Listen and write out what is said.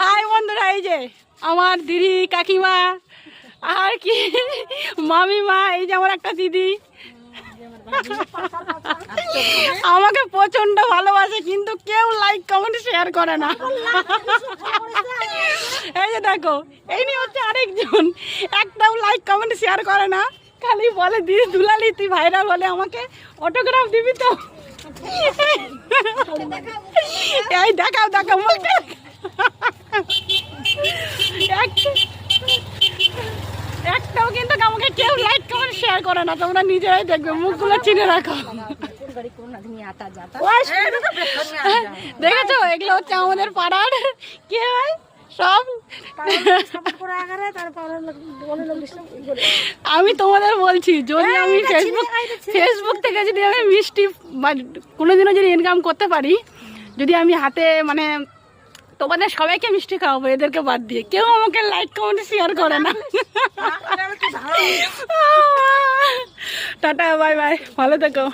High বন্ধুরা, এই যে আমার দিদি, কাকিমা, আর কি? মামিমা, এই যে আমার একটা দিদি। আমাকে প্রচণ্ড ভালোবাসে, কিন্তু কেউ লাইক কমেন্ট শেয়ার করে না। এই যে দেখো, এই নিয়ে হচ্ছে আরেকজন। একটাও লাইক কমেন্ট শেয়ার করে না। খালি বলে, দিদি দুলালি, তুই ভাইরাল বলে আমাকে অটোগ্রাফ দিবি তো? এই দেখাও দেখাও একটাও কিন্তু আমাকে কেউ লাইক কমেন্ট শেয়ার করে না তোমরা নিজেরাই দেখবে মুখগুলো চিনে রাখো। দেখেছ? এগুলো হচ্ছে আমাদের পাড়ার কে হয়? সব আমি তোমাদের বলছি যদি আমি ফেসবুক ফেসবুক থেকে যদি আমি মিষ্টি মানে কোনোদিনও যদি ইনকাম করতে পারি যদি আমি হাতে মানে তোমাদের সবাইকে মিষ্টি খাওয়াবো এদেরকে বাদ দিয়ে। কেউ আমাকে লাইক কমেন্ট শেয়ার করে না। টাটা বাই বাই ভালো থেকো।